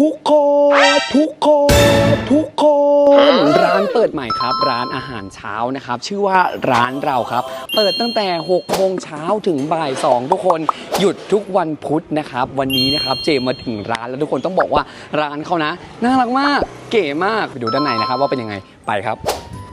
ทุกคนทุกคนทุกคนร้านเปิดใหม่ครับ ร้านอาหารเช้านะครับ ชื่อว่าร้านเราครับ เปิดตั้งแต่6โมงเช้าถึงบ่าย2ทุกคนหยุดทุกวันพุธนะครับ วันนี้นะครับเจมมาถึงร้านแล้วทุกคนต้องบอกว่าร้านเขานะ น่ารักมากเก๋มากไปดูด้านในนะครับว่าเป็นยังไงไปครับ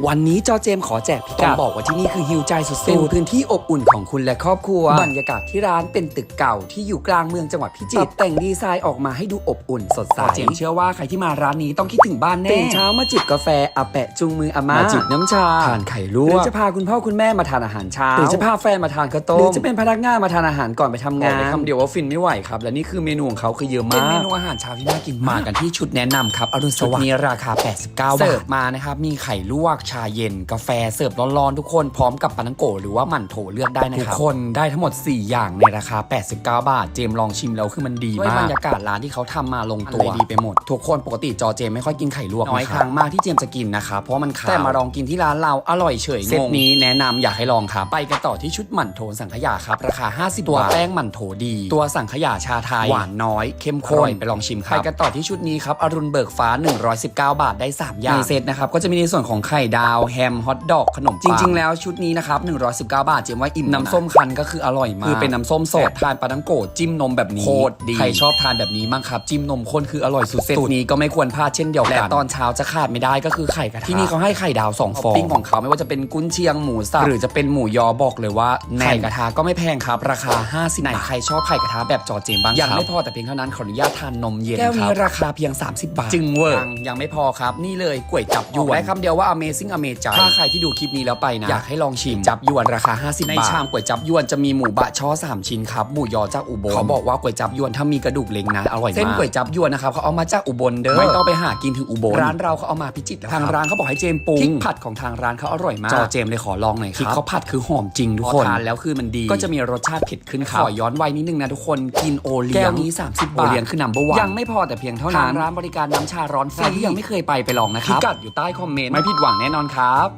วันนี้จอเจมขอแจกพิกัดบอกว่าที่นี่คือฮิวใจสุดๆเป็นพื้นที่อบอุ่นของคุณและครอบครัว บรรยากาศที่ร้านเป็นตึกเก่าที่อยู่กลางเมืองจังหวัดพิจิตรแต่งดีไซน์ออกมาให้ดูอบอุ่นสดใสเจมเชื่อว่าใครที่มาร้านนี้ต้องคิดถึงบ้านแน่ตื่นเช้ามาจิบกาแฟอาแปะจุงมืออาม่าจิบน้ำชาทานไข่ลวกหรือจะพาคุณพ่อคุณแม่มาทานอาหารเช้าหรือจะพาแฟนมาทานข้าวต้มหรือจะเป็นพนักงานมาทานอาหารก่อนไปทำงานคำเดียวว่าฟินไม่ไหวครับและนี่คือเมนูของเขาคือเยอะมากเป็นเมนูอาหารเช้าที่น่ากินมากกันที่ชุดแนะนำครับอรุณสวัสดิ์นี้ราคา 89 บาทเสิร์ฟมานะครับมีไข่ลวกชาเย็น กาแฟเสิร์ฟร้อนๆทุกคนพร้อมกับปานังโกะหรือว่าหมั่นโถเลือกได้นะครับทุกคนได้ทั้งหมด 4 อย่างในราคา 89 บาท เจมส์ลองชิมแล้วคือมันดีมากบรรยากาศร้านที่เขาทำมาลงตัวดีไปหมด ทุกคนปกติจอเจมไม่ค่อยกินไข่ลวกน้อยครั้งมากที่เจมจะกินนะครับเพราะมันขาวแต่มาลองกินที่ร้านเราอร่อยเฉยเซตนี้แนะนำอยากให้ลองครับไปกันต่อที่ชุดหมั่นโถสังขยาครับราคา 50 ตัวแป้งหมั่นโถดี ตัวสังขยาชาไทยหวานน้อยเข้มข้นไปลองชิมครับไปกันต่อที่ชุดนี้ครับอรุณเบิกฟ้า 119 บาทได้ 3 อย่างในเซตนะครับก็จะมีในส่วนของไข่ดาว แฮม ฮอทดอก ขนมปัง จริง ๆ แล้วชุดนี้นะครับ 119 บาท เจมว่าอิ่ม น้ำส้มคั้นก็คืออร่อยมาก คือเป็นน้ำส้มสด ทานปลาทังโกะจิ้มนมแบบนี้ โคตรดี ใครชอบทานแบบนี้มั่งครับ จิ้มนมข้นคืออร่อยสุดเซตนี้ก็ไม่ควรพลาดเช่นเดียวกัน และตอนเช้าจะขาดไม่ได้ก็คือไข่กระทะ ที่นี่เขาให้ไข่ดาวสองฟองปิ้งของเขาไม่ว่าจะเป็นกุนเชียงหมูสับหรือจะเป็นหมูยอบอกเลยว่าไข่กระทะก็ไม่แพงครับ ราคา50ไหนใครชอบไข่กระทะแบบจอเจมบ้างครับยังไม่พอแต่เพียงเท่านั้นขออนุญาตทานนมเย็นแก้วนี้ราคาเพียง 30 บาท จึงเวอร์ยังยังไม่พอครับนี่เลยก๋วยจับยวนได้คำเดียวว่า Amazing Amazing ถ้าใครที่ดูคลิปนี้แล้วไปนะ อยากให้ลองชิมจับยวนราคา 50 บาท ในชามก๋วยจับยวนจะมีหมูบะช่อ 3 ชิ้นครับ หมูยอจากอุบลเขาบอกว่าก๋วยจับยวนถ้ามีกระดูกเล้งนะ อร่อยมาก เส้นก๋วยจับยวนนะครับเขาเอามาจากอุบลเด้อไม่ต้องไปหากินถึงอุบลร้านเราเขาเอามาพิจิตรแล้วทางร้านเขาบอกให้เจมปรุงพริกผัดของทางร้านเขาอร่อยมากจอเจมเลยขอลองหน่อยครับพริกเขาผัดคือหอมจริงทุกคนทานแล้วคือมันดีก็จะมีรสชาติเผ็ดขึ้นครับขอย้อนวัยนิดนึงนะทุกคนกินโอเลี้ยงแก้วนี้ 30 บาทโอเลี้ยงคือ number one ยังไม่พอแต่เพียงเท่านั้นร้านบริการน้ำชาร้อนฟรีที่ยังไม่เคยไปไปลองนะครับพิกัดอยู่ใต้คอมเมนต์ไม่ผิดหวังแน่นอนครับ